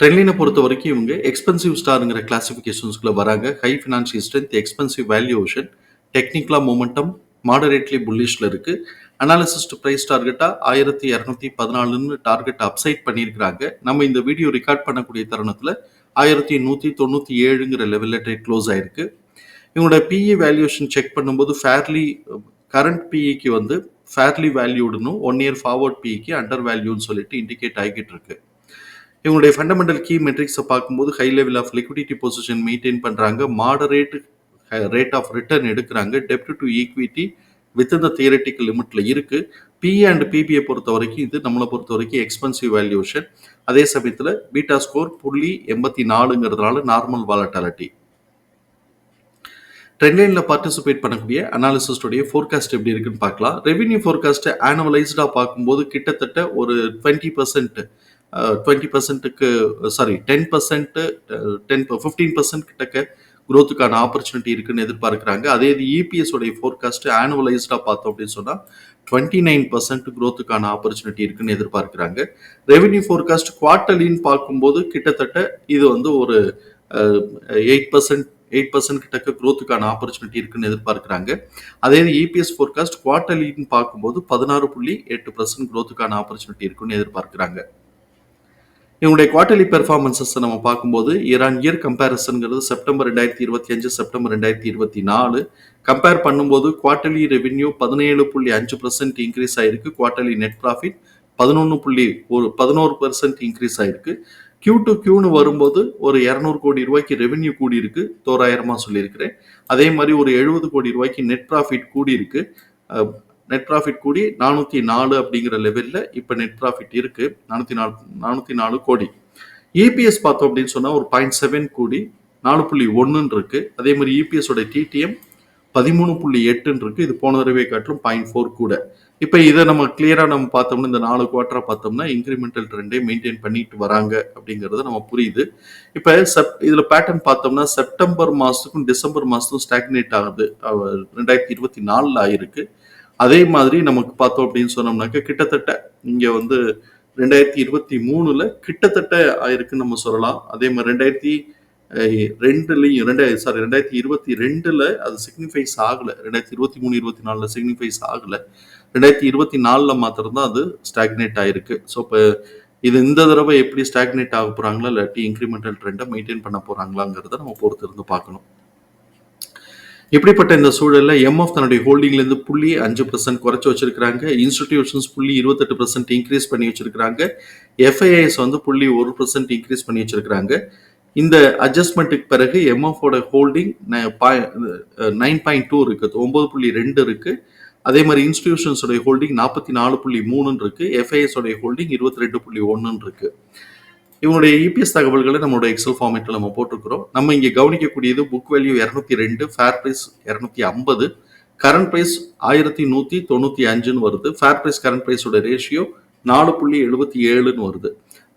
ட்ரெண்ட்லைனை பொறுத்த வரைக்கும் இவங்க எக்ஸ்பென்சிவ் ஸ்டாருங்கிற கிளாசிஃபிகேஷன்ஸ்குள்ளே வராங்க. High financial strength expensive valuation டெக்னிக்கலா மூமெண்டம் மாடரேட்லி புல்லிஷில் இருக்குது அனாலிசிஸ்ட் ப்ரைஸ் டார்கெட்டாக ஆயிரத்தி இரநூத்தி பதினாலுன்னு டார்கெட் அப்சைட் பண்ணியிருக்கிறாங்க. நம்ம இந்த வீடியோ ரெக்கார்ட் பண்ணக்கூடிய தருணத்தில் ஆயிரத்தி நூற்றி தொண்ணூற்றி ஏழுங்கிற லெவலில் ட்ரேட் க்ளோஸ் ஆயிருக்கு. இவங்களோட பிஇ வேல்யூஷன் செக் பண்ணும்போது ஃபேர்லி கரண்ட் பிஇக்கு வந்து ஃபேர்லி வேல்யூடுன்னு ஒன் இயர் ஃபார்வர்ட் பிஇக்கு அண்டர் வேல்யூன்னு சொல்லிட்டு இண்டிகேட் ஆகிட்டு இருக்கு. இவங்களுடைய ஃபண்டமெண்டல் கீ மெட்ரிக்ஸை பார்க்கும்போது high level of liquidity position maintain பண்ணுறாங்க மாடரேட் ரேட் ஆஃப் ரிட்டர்ன் எடுக்கிறாங்க. டெப்ட் டு ஈக்விட்டி வித் இந்த தியரட்டிக்கல் லிமிட்ல இருக்கு. பி அண்ட் பிபிஐ பொறுத்த வரைக்கும் இது நம்மளை பொறுத்த வரைக்கும் எக்ஸ்பென்சிவ் வேல்யூஷன் அதே சமயத்தில் பீட்டா ஸ்கோர் புள்ளி எண்பத்தி நாலுங்கிறதுனால நார்மல் வாலட்டாலிட்டி ட்ரெண்ட்லைனில் பார்ட்டிசிபேட் பண்ணக்கூடிய அனாலிசிஸ்டுடைய ஃபோர்காஸ்ட் எப்படி இருக்குன்னு பார்க்கலாம். ரெவென்யூ ஃபோர்காஸ்ட்டை ஆனுவலைஸ்டாக பார்க்கும்போது கிட்டத்தட்ட ஒரு டுவெண்ட்டி பர்சன்ட் டுவெண்ட்டி பர்சன்ட்டுக்கு sorry ten percent ten fifteen percent கிட்டக்க குரோத்துக்கான ஆப்பர்ச்சுனிட்டி இருக்குன்னு எதிர்பார்க்குறாங்க. அதே இது இபிஎஸ் உடைய ஆனுவலைஸ்டாக பார்த்தோம் அப்படின்னு சொன்னால் டுவெண்ட்டி நைன் பர்சன்ட் குரோத்துக்கான ஆப்பர்ச்சுனிட்டி இருக்குன்னு எதிர்பார்க்குறாங்க. ரெவென்யூ ஃபோர்காஸ்ட் குவார்டர்லின்னு பார்க்கும்போது கிட்டத்தட்ட இது வந்து ஒரு எயிட் பர்சன்ட் எயிட் பர்சன்ட் கிட்டக்க குரோத்துக்கான ஆப்பர்ச்சுனிட்டி இருக்குன்னு எதிர்பார்க்குறாங்க. அதே இபிஎஸ் ஃபோர்காஸ்ட் குவார்டர்லின்னு பார்க்கும்போது பதினாறு புள்ளி எட்டு பர்சன்ட் குரோத்துக்கான ஆப்பர்ச்சுனிட்டி இருக்குன்னு எதிர்பார்க்குறாங்க. இவங்களுடைய குவார்டர்லி பெர்ஃபார்மன்சஸ் நம்ம பார்க்கும்போது இரான் இயர் கம்பேரிசன்கிறது செப்டம்பர் ரெண்டாயிரத்தி இருபத்தி அஞ்சு செப்டம்பர் ரெண்டாயிரத்தி இருபத்தி நாலு. கம்பேர் பண்ணும்போது குவார்டர்லி ரெவென்யூ பதினேழு புள்ளி அஞ்சு பர்சன்ட் இன்க்ரீஸ் ஆயிருக்கு. குவார்டர்லி நெட் ப்ராஃபிட் பதினொன்று புள்ளி ஒரு பதினோரு பர்சன்ட் இன்க்ரீஸ் ஆயிருக்கு. கியூ டு கியூன்னு வரும்போது ஒரு இரநூறு கோடி ரூபாய்க்கு ரெவென்யூ கூடி தோராயிரமாக சொல்லியிருக்கிறேன். அதே மாதிரி ஒரு எழுபது கோடி ரூபாய்க்கு நெட் ப்ராஃபிட் கூடியிருக்கு. நெட் ப்ராஃபிட் கூடி நானூற்றி நாலு அப்படிங்கிற லெவலில் இப்போ நெட் ப்ராஃபிட் இருக்கு. நானூற்றி நாலு நானூற்றி நாலு கோடி. இபிஎஸ் பார்த்தோம் அப்படின்னு சொன்னால் ஒரு பாயிண்ட் செவன் கோடி நாலு புள்ளி ஒன்றுன்னு இருக்கு. அதே மாதிரி இபிஎஸோட டிடிஎம் பதிமூணு புள்ளி எட்டுன்னு இருக்கு. இது போன தடவை காட்டிலும் பாயிண்ட் ஃபோர் கூட. இப்போ இதை நம்ம கிளியராக நம்ம பார்த்தோம்னா இந்த நாலு குவார்ட்டராக பார்த்தோம்னா இன்க்ரிமெண்டல் ட்ரெண்டே மெயின்டைன் பண்ணிட்டு வராங்க அப்படிங்கிறது நம்ம புரியுது. இப்போ செப் இதில் பேட்டர்ன் பார்த்தோம்னா செப்டம்பர் மாதத்துக்கும் டிசம்பர் மாதத்துக்கும் ஸ்டாக்னேட் ஆகுது. ரெண்டாயிரத்தி இருபத்தி நாலில் ஆயிருக்கு. அதே மாதிரி நமக்கு பார்த்தோம் அப்படின்னு சொன்னோம்னாக்க கிட்டத்தட்ட இங்கே வந்து ரெண்டாயிரத்தி இருபத்தி மூணுல கிட்டத்தட்ட ஆயிருக்குன்னு நம்ம சொல்லலாம். அதே மாதிரி ரெண்டாயிரத்தி ரெண்டுலையும் ரெண்டாயிரம் சாரி ரெண்டாயிரத்தி இருபத்தி ரெண்டுல அது சிக்னிஃபைஸ் ஆகலை. ரெண்டாயிரத்தி இருபத்தி மூணு இருபத்தி நாலில் சிக்னிஃபைஸ் ஆகலை. ரெண்டாயிரத்தி இருபத்தி நாலில் மாத்திரம்தான் அது ஸ்டாக்னேட் ஆயிருக்கு. ஸோ இப்போ இது இந்த தடவை எப்படி ஸ்டாக்னேட் ஆக போகிறாங்களா இல்லாட்டி இன்க்ரிமெண்டல் ட்ரெண்டை மெயின்டைன் பண்ண போகிறாங்களாங்கிறத நம்ம பொறுத்து இருந்து பார்க்கணும். இப்படிப்பட்ட இந்த சூழலில் எம்எஃப் தன்னுடைய ஹோல்டிங்லேருந்து புள்ளி அஞ்சு பர்சன்ட் குறைச்சி வச்சிருக்கிறாங்க. இன்ஸ்டிடியூஷன்ஸ் புள்ளி இருபத்தெட்டு பர்சன்ட் இன்க்ரீஸ் பண்ணி வச்சிருக்கிறாங்க. எஃப்ஐஐஎஸ் வந்து புள்ளி ஒரு பர்சன்ட் இன்க்ரீஸ் பண்ணி வச்சிருக்கிறாங்க. இந்த அட்ஜஸ்ட்மெண்ட்டுக்கு பிறகு எம்எஃபோட ஹோல்டிங் நைன் பாயிண்ட் டூ இருக்குது ஒன்பது புள்ளி ரெண்டு இருக்கு. அதே மாதிரி இன்ஸ்டிடியூஷன்ஸோடைய ஹோல்டிங் நாற்பத்தி நாலு புள்ளி மூணுன்னு இருக்கு. எஃப்ஐஎஸோடைய ஹோல்டிங் இருபத்தி ரெண்டு புள்ளி ஒன்றுன்னு இருக்கு. இவங்களுடைய இபிஎஸ் தகவல்களை நம்மளுடைய எக்ஸல் ஃபார்மேட்டில் நம்ம போட்டிருக்கிறோம். நம்ம இங்கே கவனிக்கக்கூடியது புக் வேல்யூ இரநூத்தி ரெண்டு ஃபேர் ப்ரைஸ் இரநூத்தி ஐம்பது கரண்ட் ப்ரைஸ் ஆயிரத்தி நூற்றி தொண்ணூற்றி அஞ்சுன்னு வருது. ஃபேர் ப்ரைஸ் கரண்ட் ப்ரைஸோட ரேஷியோ நாலு புள்ளி எழுபத்தி ஏழுன்னு வருது.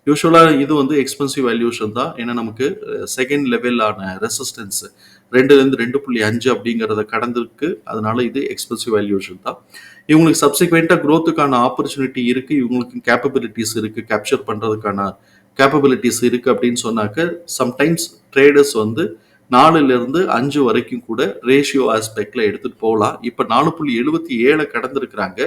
யூஸ்வலாக இது வந்து எக்ஸ்பென்சிவ் வேல்யூஷன் தான். ஏன்னா நமக்கு செகண்ட் லெவலான ரெசிஸ்டன்ஸ் ரெண்டுலேருந்து ரெண்டு புள்ளி அஞ்சு அப்படிங்கிறத கடந்திருக்கு. அதனால இது எக்ஸ்பென்சிவ் வேல்யூஷன் தான். இவங்களுக்கு சப்சிக்வெண்ட்டாக க்ரோத்துக்கான ஆப்பர்ச்சுனிட்டி இருக்குது இவங்களுக்கு கேப்பபிலிட்டிஸ் இருக்குது கேப்சர் பண்ணுறதுக்கான கேப்பபிலிட்டிஸ் இருக்கு அப்படின்னு சொன்னாக்க சம்டைம்ஸ் ட்ரேடர்ஸ் வந்து நாலுலேருந்து அஞ்சு வரைக்கும் கூட ரேஷியோ ஆஸ்பெக்டில் எடுத்துட்டு போகலாம். இப்போ நாலு புள்ளி எழுபத்தி ஏழை கடந்திருக்கிறாங்க.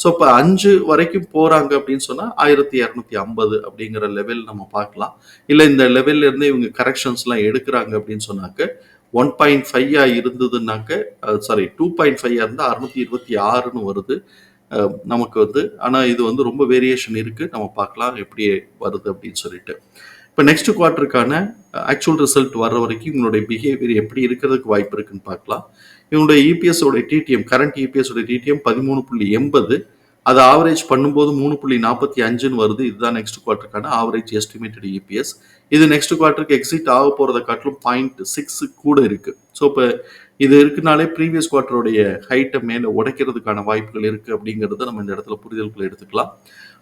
ஸோ இப்போ அஞ்சு வரைக்கும் போகிறாங்க அப்படின்னு சொன்னால் ஆயிரத்தி இரநூத்தி ஐம்பது அப்படிங்கிற லெவல் நம்ம பார்க்கலாம். இல்லை இந்த லெவல்லேருந்து இவங்க கரெக்ஷன்ஸ்லாம் எடுக்கிறாங்க அப்படின்னு சொன்னாக்க ஒன் பாயிண்ட் ஃபைவாக இருந்ததுனாக்க சாரி டூ பாயிண்ட் ஃபைவாக இருந்தால் அறுநூத்தி இருபத்தி ஆறுன்னு வருது. நமக்கு வந்து. ஆனால் இது வந்து ரொம்ப வேரியேஷன் இருக்குது நம்ம பார்க்கலாம் எப்படி வருது அப்படின்னு சொல்லிட்டு. இப்போ நெக்ஸ்ட் குவார்ட்டருக்கான ஆக்சுவல் ரிசல்ட் வர்ற வரைக்கும் இவங்களுடைய பிஹேவியர் எப்படி இருக்கிறதுக்கு வாய்ப்பு இருக்குன்னு பார்க்கலாம். இவங்களுடைய EPS TTM current EPS TTM பதிமூணு புள்ளி எண்பது. அதை ஆவரேஜ் பண்ணும்போது மூணு புள்ளி நாற்பத்தி அஞ்சுன்னு வருது. இதுதான் நெக்ஸ்ட் குவார்ட்டருக்கான ஆவரேஜ் எஸ்டிமேட்டட் இபிஎஸ் இது நெக்ஸ்ட் குவார்ட்டருக்கு எக்ஸிட் ஆக போகிறத காட்டிலும் பாயிண்ட் சிக்ஸ் கூட இருக்கு. ஸோ இப்போ இது இருக்குனாலே ப்ரீவியஸ் குவார்ட்டருடைய ஹைட்டை மேலே உடைக்கிறதுக்கான வாய்ப்புகள் இருக்குது அப்படிங்கிறத நம்ம இந்த இடத்துல புரிதல்களை எடுத்துக்கலாம்.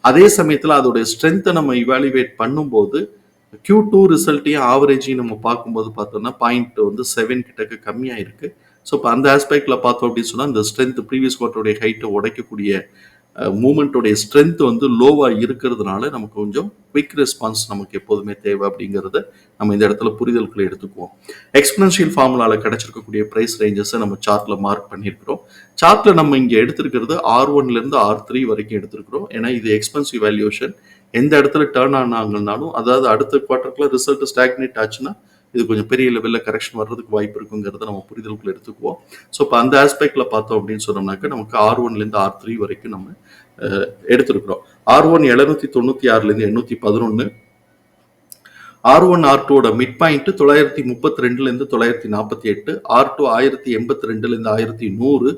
அதே சமயத்தில் அதோடைய ஸ்ட்ரென்த்தை நம்ம இவாலுவேட் பண்ணும்போது கியூ டூ ரிசல்ட்டையும் ஆவரேஜையும் நம்ம பார்க்கும்போது பார்த்தோம்னா பாயிண்ட் வந்து செவன் கிட்டக்க கம்மியாக இருக்குது ஸோ இப்போ அந்த ஆஸ்பெக்டில் பார்த்தோம் அப்படின்னு சொன்னால் இந்த ஸ்ட்ரென்த் ப்ரீவியஸ் குவார்ட்டருடைய ஹைட்டை உடைக்கக்கூடிய மூமெண்ட்டோடைய ஸ்ட்ரென்த் வந்து லோவாக இருக்கிறதுனால நமக்கு கொஞ்சம் குவிக் ரெஸ்பான்ஸ் நமக்கு எப்போதுமே தேவை அப்படிங்கிறத நம்ம இந்த இடத்துல புரிதல்களை எடுத்துக்குவோம். எக்ஸ்பனன்ஷியல் ஃபார்முலாவில் கிடைச்சிருக்கக்கூடிய ப்ரைஸ் ரேஞ்சஸை நம்ம சார்ட்டில் மார்க் பண்ணியிருக்கிறோம். சார்ட்டில் நம்ம இங்கே எடுத்திருக்கிறது ஆர் ஒன்லேருந்து ஆர் த்ரீ வரைக்கும் எடுத்திருக்கிறோம். ஏன்னா இது எக்ஸ்பென்சிவ் வேல்யூஷன் எந்த இடத்துல டேர்ன் ஆனாங்கனாலும் அதாவது அடுத்த குவார்ட்டருக்குள்ள ரிசல்ட் ஸ்டாக்னேட் ஆச்சுன்னா இது கொஞ்சம் பெரிய லெவலில் கரெக்ஷன் வர்றதுக்கு வாய்ப்பு இருக்குங்கிறத நம்ம புரிதலுக்குள்ள எடுத்துக்குவோம். ஸோ இப்போ அந்த ஆஸ்பெக்ட்ல பார்த்தோம் அப்படின்னு சொன்னோம்னாக்க நமக்கு ஆர் ஒன்லேருந்து ஆர் த்ரீ வரைக்கும் நம்ம எடுத்திருக்கிறோம். ஆர் ஒன் எழுநூத்தி தொண்ணூத்தி ஆறுலேருந்து எண்ணூத்தி பதினொன்று ஆர் ஒன் ஆர் டூவோட மிட் பாயிண்ட் தொள்ளாயிரத்தி முப்பத்தி ரெண்டுலேருந்து தொள்ளாயிரத்தி நாற்பத்தி எட்டு. ஆர் டூ ஆயிரத்தி எண்பத்தி ரெண்டுலேருந்து ஆயிரத்தி நூறு.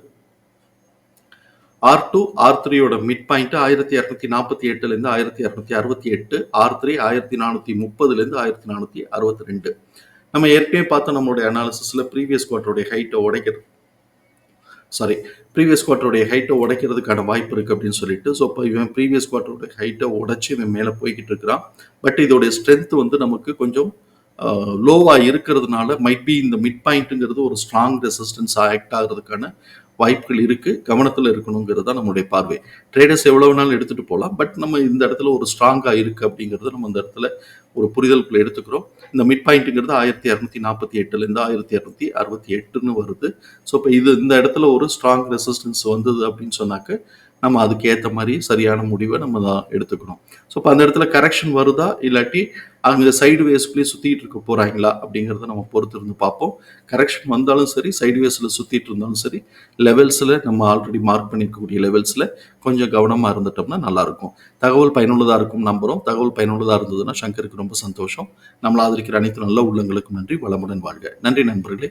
ஆர் டூ ஆர் த்ரீயோட மிட் பாயிண்ட் ஆயிரத்தி இரநூத்தி நாற்பத்தி எட்டுலேருந்து ஆயிரத்தி இரநூத்தி அறுபத்தி எட்டு ஆர் த்ரீ ஆயிரத்தி நானூற்றி முப்பதுலேருந்து ஆயிரத்தி நானூற்றி அறுபத்தி ரெண்டு. நம்ம ஏற்கனவே பார்த்தோம் நம்மளுடைய அனாலிசிஸில் ப்ரீவியஸ் குவார்ட்டருடைய ஹைட்டை உடைக்கிறது. சாரி ப்ரீவியஸ் குவார்ட்டருடைய ஹைட்டை உடைக்கிறதுக்கான வாய்ப்பு இருக்குது அப்படின்னு சொல்லிட்டு ஸோ இப்போ இவன் ப்ரீவியஸ் குவார்ட்டருடைய ஹைட்டை உடைச்சி இவன் மேலே போய்கிட்டு இருக்கிறான். பட் இதோடைய ஸ்ட்ரென்த் வந்து நமக்கு கொஞ்சம் லோவாக இருக்கிறதுனால மைட் பி இந்த மிட் பாயிண்ட்டுங்கிறது ஒரு ஸ்ட்ராங் ரெசிஸ்டன்ஸ் ஆக்ட் ஆகிறதுக்கான வாய்ப்புகள் இருக்கு கவனத்தில் இருக்கணுங்கிறது தான் நம்மளுடைய பார்வை. ட்ரேடர்ஸ் எவ்வளவு நாள் எடுத்துட்டு போகலாம் பட் நம்ம இந்த இடத்துல ஒரு ஸ்ட்ராங்காக இருக்கு அப்படிங்கிறத நம்ம இந்த இடத்துல ஒரு புரிதலுக்குள்ள எடுத்துக்கிறோம். இந்த மிட் பாயிண்ட்டுங்கிறது ஆயிரத்தி இரநூத்தி நாற்பத்தி எட்டுலேருந்து ஆயிரத்தி இரநூத்தி அறுபத்தி எட்டுன்னு வருது. ஸோ இப்போ இது இந்த இடத்துல ஒரு ஸ்ட்ராங் ரெசிஸ்டன்ஸ் வந்தது அப்படின்னு சொன்னாக்க நம்ம அதுக்கேற்ற மாதிரி சரியான முடிவை நம்ம தான் எடுத்துக்கணும். ஸோ இப்போ அந்த இடத்துல கரெக்ஷன் வருதா? இல்லாட்டி அங்கே சைடு வேஸ்க்குள்ளேயே சுற்றிட்டு இருக்க போகிறாங்களா அப்படிங்கிறத நம்ம பொறுத்து இருந்து பார்ப்போம். கரெக்ஷன் வந்தாலும் சரி சைடு வேஸில் சுற்றிட்டு இருந்தாலும் சரி லெவல்ஸில் நம்ம ஆல்ரெடி மார்க் பண்ணியிருக்கக்கூடிய லெவல்ஸில் கொஞ்சம் கவனமாக இருந்துட்டோம்னா நல்லாயிருக்கும். தகவல் பயனுள்ளதாக இருக்கும் நம்புகிறோம் தகவல் பயனுள்ளதாக இருந்ததுன்னா சங்கருக்கு ரொம்ப சந்தோஷம். நம்மளை ஆதரிக்கிற அனைத்து நல்ல உள்ளங்களுக்கும் நன்றி. வளமுடன் வாழ்க. நன்றி நண்பர்களே.